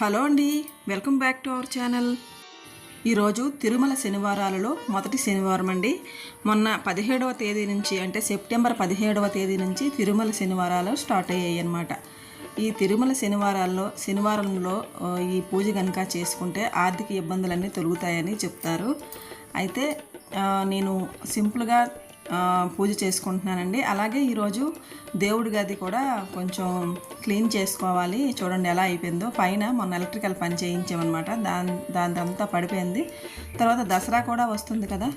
Hello అండి welcome back to our channel. ఈరోజు తిరుమల శనివారాలలో మొదటి శనివారం అండి. మొన్న పదిహేడవ తేదీ నుంచి అంటే సెప్టెంబర్ పదిహేడవ తేదీ నుంచి తిరుమల శనివారాలు స్టార్ట్ అయ్యాయి అన్నమాట. ఈ తిరుమల శనివారాల్లో శనివారంలో ఈ పూజ కనుక చేసుకుంటే ఆర్థిక ఇబ్బందులన్నీ తొలుగుతాయని చెప్తారు. అయితే నేను సింపుల్గా పూజ చేసుకుంటున్నానండి. అలాగే ఈరోజు దేవుడి గది కూడా కొంచెం క్లీన్ చేసుకోవాలి. చూడండి ఎలా అయిపోయిందో. పైన మొన్న ఎలక్ట్రికల్ పని చేయించామన్నమాట. దాని దానిదంతా పడిపోయింది. తర్వాత దసరా కూడా వస్తుంది కదా.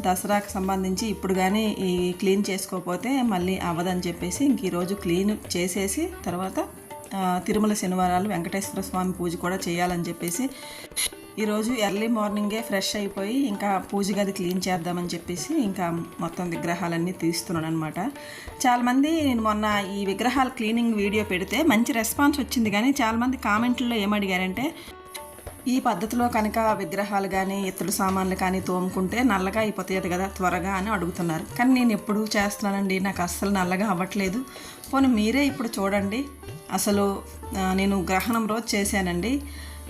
దసరాకు సంబంధించి ఇప్పుడు కానీ ఈ క్లీన్ చేసుకోకపోతే మళ్ళీ అవ్వదని చెప్పేసి ఇంక ఈరోజు క్లీన్ చేసేసి తర్వాత తిరుమల శనివారాలు వెంకటేశ్వర స్వామి పూజ కూడా చేయాలని చెప్పేసి ఈరోజు ఎర్లీ మార్నింగే ఫ్రెష్ అయిపోయి ఇంకా పూజ గది క్లీన్ చేద్దామని చెప్పేసి ఇంకా మొత్తం విగ్రహాలన్నీ తీస్తున్నాను అనమాట చాలామంది నేను మొన్న ఈ విగ్రహాల క్లీనింగ్ వీడియో పెడితే మంచి రెస్పాన్స్ వచ్చింది కానీ చాలామంది కామెంట్లో ఏమడిగారంటే ఈ పద్ధతిలో కనుక విగ్రహాలు కానీ ఇతడు సామాన్లు కానీ తోముకుంటే నల్లగా అయిపోతాయి కదా త్వరగా అని అడుగుతున్నారు. కానీ నేను ఎప్పుడు చేస్తున్నానండి నాకు అస్సలు నల్లగా అవ్వట్లేదు. పోనీ మీరే ఇప్పుడు చూడండి. అసలు నేను గ్రహణం రోజు చేశానండి.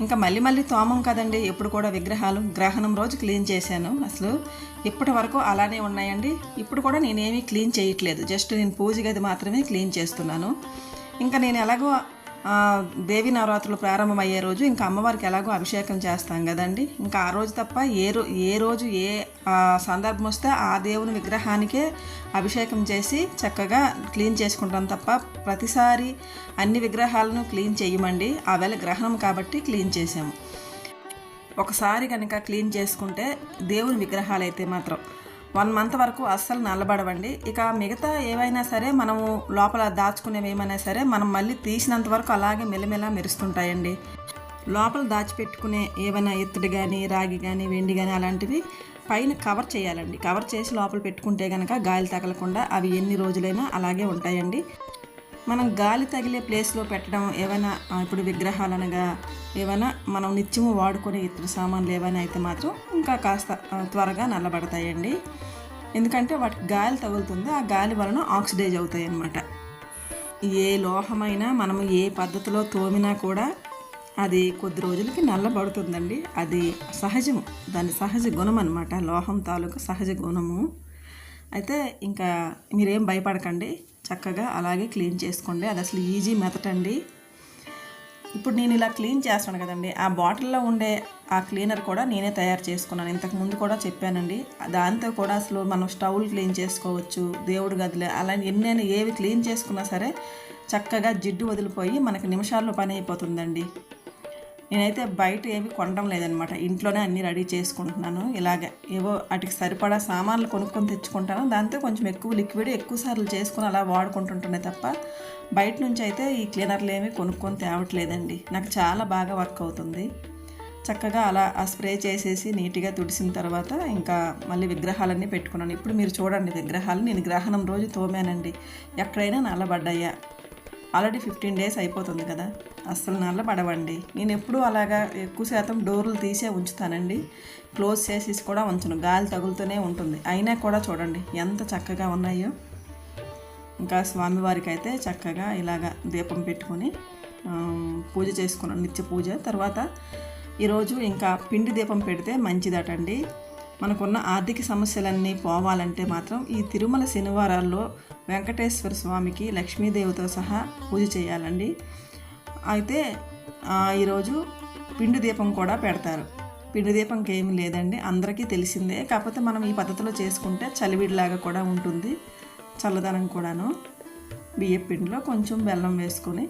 ఇంకా మళ్ళీ మళ్ళీ తోమం కదండి. ఎప్పుడు కూడా విగ్రహాలు గ్రహణం రోజు క్లీన్ చేశాను. అసలు ఇప్పటి వరకు అలానే ఉన్నాయండి. ఇప్పుడు కూడా నేనేమీ క్లీన్ చేయట్లేదు. జస్ట్ నేను పూజ గది మాత్రమే క్లీన్ చేస్తున్నాను. ఇంకా నేను ఎలాగో దేవి నవరాత్రులు ప్రారంభమయ్యే రోజు ఇంకా అమ్మవారికి ఎలాగో అభిషేకం చేస్తాం కదండి. ఇంకా ఆ రోజు తప్ప ఏ రో ఏ రోజు ఏ ఆ, సందర్భం వస్తే ఆ దేవుని విగ్రహానికే అభిషేకం చేసి చక్కగా క్లీన్ చేసుకుంటాం తప్ప ప్రతిసారి అన్ని విగ్రహాలను క్లీన్ చేయమండి ఆ వేళ గ్రహణం కాబట్టి క్లీన్ చేసాము ఒకసారి కనుక క్లీన్ చేసుకుంటే దేవుని విగ్రహాలు అయితే మాత్రం వన్ మంత్ వరకు అస్సలు నల్లబడవండి. ఇక మిగతా ఏవైనా సరే మనము లోపల దాచుకునేవి ఏమైనా సరే మనం మళ్ళీ తీసినంత వరకు అలాగే మెల్లమెల్ల మెరుస్తుంటాయండి. లోపల దాచిపెట్టుకునే ఏమైనా ఎత్తుడు కానీ రాగి కానీ వెండి కానీ అలాంటివి పైన కవర్ చేయాలండి. కవర్ చేసి లోపల పెట్టుకుంటే కనుక గాలి తగలకుండా అవి ఎన్ని రోజులైనా అలాగే ఉంటాయండి. మనం గాలి తగిలే ప్లేస్లో పెట్టడం ఏమైనా ఇప్పుడు విగ్రహాలు అనగా ఏమైనా మనం నిత్యము వాడుకునే ఇతర సామాన్లు ఏమైనా అయితే మాత్రం ఇంకా కాస్త త్వరగా నల్లబడతాయండి. ఎందుకంటే వాటికి గాలి తగులుతుంది ఆ గాలి వలన ఆక్సిడైజ్ అవుతాయి అన్నమాట ఏ లోహమైనా మనము ఏ పద్ధతిలో తోమినా కూడా అది కొద్ది రోజులకి నల్లబడుతుందండి. అది సహజము దాని సహజ గుణం అనమాట లోహం తాలూకు సహజ గుణము. అయితే ఇంకా మీరేం భయపడకండి. చక్కగా అలాగే క్లీన్ చేసుకోండి. అది అసలు ఈజీ మెథడ్ అండి. ఇప్పుడు నేను ఇలా క్లీన్ చేస్తాను కదండి. ఆ బాటిల్లో ఉండే ఆ క్లీనర్ కూడా నేనే తయారు చేసుకున్నాను. ఇంతకు ముందు కూడా చెప్పానండి. దాంతో కూడా అసలు మనం స్టవ్లు క్లీన్ చేసుకోవచ్చు దేవుడి గదిలే అలా ఎన్నైనా ఏవి క్లీన్ చేసుకున్నా సరే చక్కగా జిడ్డు వదిలిపోయి మనకి నిమిషాల్లో పని అయిపోతుందండి. నేనైతే బయట ఏవి కొనడం లేదనమాట ఇంట్లోనే అన్నీ రెడీ చేసుకుంటున్నాను. ఇలాగే ఏవో వాటికి సరిపడా సామాన్లు కొనుక్కొని తెచ్చుకుంటాను. దాంతో కొంచెం ఎక్కువ లిక్విడ్ ఎక్కువ సార్లు చేసుకొని అలా వాడుకుంటుంటున్నాయి తప్ప బయట నుంచి అయితే ఈ క్లీనర్లు ఏమి కొనుక్కొని తేవట్లేదండి. నాకు చాలా బాగా వర్క్ అవుతుంది. చక్కగా అలా ఆ స్ప్రే చేసేసి నీట్గా తుడిసిన తర్వాత ఇంకా మళ్ళీ విగ్రహాలన్నీ పెట్టుకున్నాను. ఇప్పుడు మీరు చూడండి విగ్రహాలు. నేను గ్రహణం రోజు తోమానండి. ఎక్కడైనా నల్లబడ్డాయా? ఆల్రెడీ ఫిఫ్టీన్ డేస్ అయిపోతుంది కదా. అస్సలు నల్లబడవండి నేను ఎప్పుడూ అలాగా ఎక్కువ శాతం డోర్లు తీసే ఉంచుతానండి. క్లోజ్ చేసేసి కూడా ఉంచను. గాలి తగులుతూనే ఉంటుంది. అయినా కూడా చూడండి ఎంత చక్కగా ఉన్నాయో. ఇంకా స్వామివారికి అయితే చక్కగా ఇలాగా దీపం పెట్టుకొని పూజ చేసుకున్నాను. నిత్య పూజ. తర్వాత ఈరోజు ఇంకా పిండి దీపం పెడితే మంచిదటండి. మనకున్న ఆర్థిక సమస్యలన్నీ పోవాలంటే మాత్రం ఈ తిరుమల శనివారాల్లో వెంకటేశ్వర స్వామికి లక్ష్మీదేవితో సహా పూజ చేయాలండి. అయితే ఈరోజు పిండి దీపం కూడా పెడతారు. పిండి దీపంకి ఏమి లేదండి. అందరికీ తెలిసిందే. కాకపోతే మనం ఈ పద్ధతిలో చేసుకుంటే చలివిడిలాగా కూడా ఉంటుంది. చల్లదనం కూడాను. బియ్య పిండిలో కొంచెం బెల్లం వేసుకొని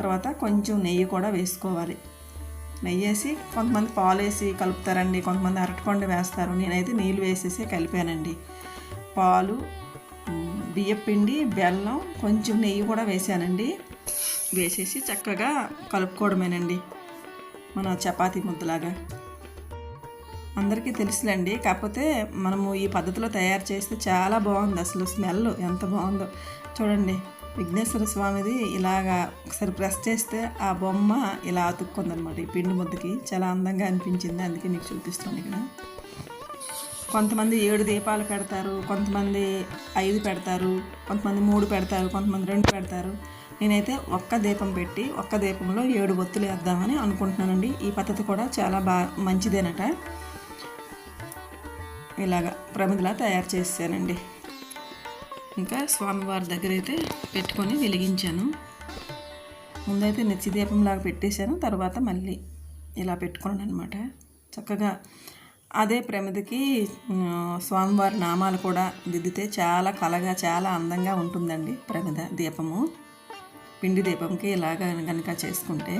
తర్వాత కొంచెం నెయ్యి కూడా వేసుకోవాలి. నెయ్యి వేసి కొంతమంది పాలు వేసి కలుపుతారండి కొంతమంది అరటిపండు వేస్తారు. నేనైతే నీళ్ళు వేసేసి కలిపానండి. పాలు బియ్యపిండి బెల్లం కొంచెం నెయ్యి కూడా వేసానండి. వేసేసి చక్కగా కలుపుకోవడమేనండి. మన చపాతీ ముద్దలాగా. అందరికీ తెలుసులేండి. కాకపోతే మనము ఈ పద్ధతిలో తయారు చేస్తే చాలా బాగుంది. అసలు స్మెల్ ఎంత బాగుందో. చూడండి. విఘ్నేశ్వర స్వామిది ఇలాగా ఒకసారి ప్రెస్ చేస్తే ఆ బొమ్మ ఇలా అతుక్కుందనమాట ఈ పిండి ముద్దకి. చాలా అందంగా అనిపించింది. అందుకే మీకు చూపిస్తాను ఇక్కడ. కొంతమంది ఏడు దీపాలు పెడతారు కొంతమంది ఐదు పెడతారు కొంతమంది మూడు పెడతారు కొంతమంది రెండు పెడతారు. నేనైతే ఒక్క దీపం పెట్టి ఒక్క దీపంలో ఏడు ఒత్తులు వేద్దామని అనుకుంటున్నానండి. ఈ పద్ధతి కూడా చాలా బాగా మంచిదేనట. ఇలాగ ప్రమిదిలా తయారు చేశానండి ఇంకా స్వామివారి దగ్గర అయితే పెట్టుకొని వెలిగించాను. ముందైతే నెచ్చి పెట్టేశాను తర్వాత మళ్ళీ ఇలా పెట్టుకున్నాను అనమాట చక్కగా అదే ప్రమిదికి స్వామివారి నామాలు కూడా దిద్దితే చాలా కలగా చాలా అందంగా ఉంటుందండి ప్రమిద దీపము. పిండి దీపంకి ఇలాగ కనుక చేసుకుంటే.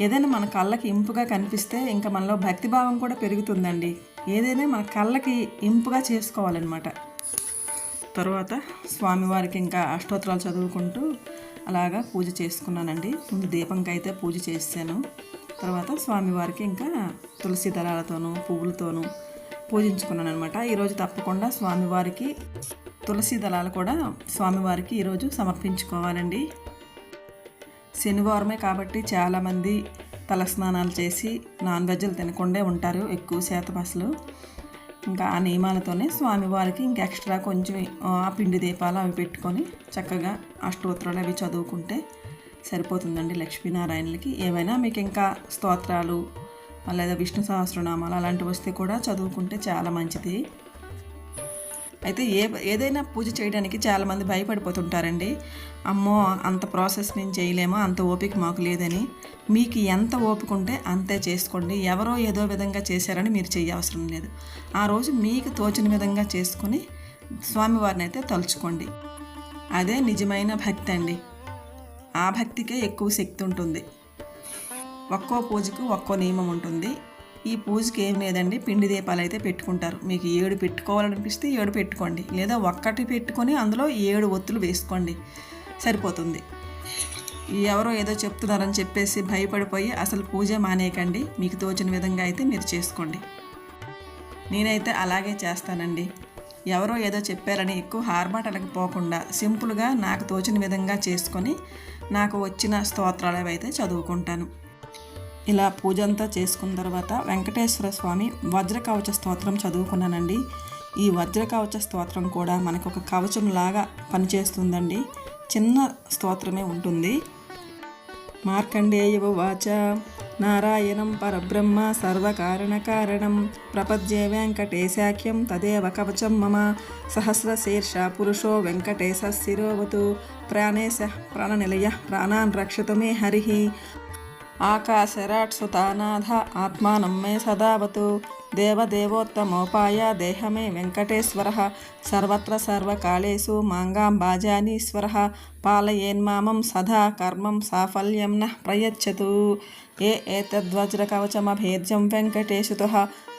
ఏదైనా మన కళ్ళకి ఇంపుగా కనిపిస్తే ఇంకా మనలో భక్తిభావం కూడా పెరుగుతుందండి. ఏదైనా మన కళ్ళకి ఇంపుగా చేసుకోవాలన్నమాట. తర్వాత స్వామివారికి ఇంకా అష్టోత్తరాలు చదువుకుంటూ అలాగా పూజ చేసుకున్నానండి. ముందు దీపంకి అయితే పూజ చేశాను. తర్వాత స్వామివారికి ఇంకా తులసి దళాలతోనూ పువ్వులతోనూ పూజించుకున్నాను అనమాట ఈరోజు తప్పకుండా స్వామివారికి తులసి దళాలు కూడా స్వామివారికి ఈరోజు సమర్పించుకోవాలండి. శనివారమే కాబట్టి చాలామంది తలస్నానాలు చేసి నాన్ వెజ్లు తినకుండా ఉంటారు ఎక్కువ శాతం అసలు. ఇంకా ఆ నియమాలతోనే స్వామివారికి ఇంకా ఎక్స్ట్రా కొంచెం ఆ పిండి దీపాలు అవి పెట్టుకొని చక్కగా అష్టోత్తరాలు అవి చదువుకుంటే సరిపోతుందండి లక్ష్మీనారాయణలకి. ఏవైనా మీకు ఇంకా స్తోత్రాలు లేదా విష్ణు సహస్రనామాలు అలాంటివి వస్తే కూడా చదువుకుంటే చాలా మంచిది. అయితే ఏ ఏదైనా పూజ చేయడానికి చాలామంది భయపడిపోతుంటారండి. అమ్మో అంత ప్రాసెస్ మేము చేయలేమో అంత ఓపిక మాకు లేదని. మీకు ఎంత ఓపిక ఉంటే అంతే చేసుకోండి. ఎవరో ఏదో విధంగా చేశారని మీరు చేయవసరం లేదు. ఆ రోజు మీకు తోచిన విధంగా చేసుకొని స్వామివారిని అయితే తలుచుకోండి. అదే నిజమైన భక్తి అండి. ఆ భక్తికే ఎక్కువ శక్తి ఉంటుంది. ఒక్కో పూజకు ఒక్కో నియమం ఉంటుంది. ఈ పూజకి ఏం లేదండి. పిండి దీపాలు అయితే పెట్టుకుంటారు. మీకు ఏడు పెట్టుకోవాలనిపిస్తే ఏడు పెట్టుకోండి. లేదా ఒక్కటి పెట్టుకొని అందులో ఏడు ఒత్తులు వేసుకోండి. సరిపోతుంది. ఎవరో ఏదో చెప్తున్నారని చెప్పేసి భయపడిపోయి అసలు పూజ మానేయకండి. మీకు తోచిన విధంగా అయితే మీరు చేసుకోండి. నేనైతే అలాగే చేస్తానండి. ఎవరో ఏదో చెప్పారని ఎక్కువ హార్బాటలకు పోకుండా సింపుల్గా నాకు తోచిన విధంగా చేసుకొని నాకు వచ్చిన స్తోత్రాలు అయితే చదువుకుంటాను. ఇలా పూజ అంతా చేసుకున్న తర్వాత వెంకటేశ్వర స్వామి వజ్రకవచ స్తోత్రం చదువుకున్నానండి. ఈ వజ్రకవచ స్తోత్రం కూడా మనకు ఒక కవచం లాగా పనిచేస్తుందండి. చిన్న స్తోత్రమే ఉంటుంది. మార్కండేయ వాచ. నారాయణం పరబ్రహ్మ సర్వకారణకారణం ప్రపద్యే వెంకటేశాఖ్యం తదేవ కవచం మమ. సహస్రశీర్ష పురుషో వెంకటేశ శిరోవతు ప్రాణేశ ప్రాణనిలయ ప్రాణాన్ రక్షతమే హరి. ఆకాశరాట్ సుతానాథ ఆత్మానం మే సదావతు. దేవదేవోత్తమోపాయ దేహమే వెంకటేశ్వర. సర్వత్ర సర్వకాళేషు మాంగాంబాజానీశ్వర పాలయేన్మామం సదా కర్మం సాఫల్యం న ప్రయచ్చతు. ఏ ఏతద్వజ్రకవచమభేద్యం వెంకటేశుతు.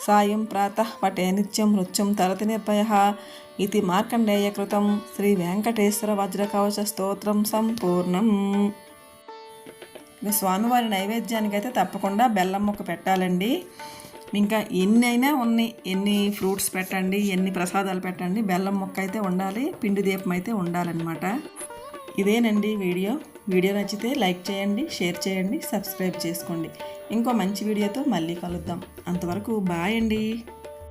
సాయం ప్రాతః పటే నిత్యం మృత్యుం తరతి నిర్భయ. ఇది మార్కండేయకృతం. శ్రీ వెంకటేశ్వర వజ్రకవచ స్తోత్రం సంపూర్ణం. స్వామివారి నైవేద్యానికి అయితే తప్పకుండా బెల్లం ముక్క పెట్టాలండి. ఇంకా ఎన్ని అయినా ఉన్నాయి. ఎన్ని ఫ్రూట్స్ పెట్టండి ఎన్ని ప్రసాదాలు పెట్టండి బెల్లం ముక్క అయితే ఉండాలి పిండి దీపం అయితే ఉండాలన్నమాట. ఇదేనండి వీడియో. వీడియో నచ్చితే లైక్ చేయండి షేర్ చేయండి సబ్స్క్రైబ్ చేసుకోండి. ఇంకో మంచి వీడియోతో మళ్ళీ కలుద్దాం. అంతవరకు బాయ్ అండి.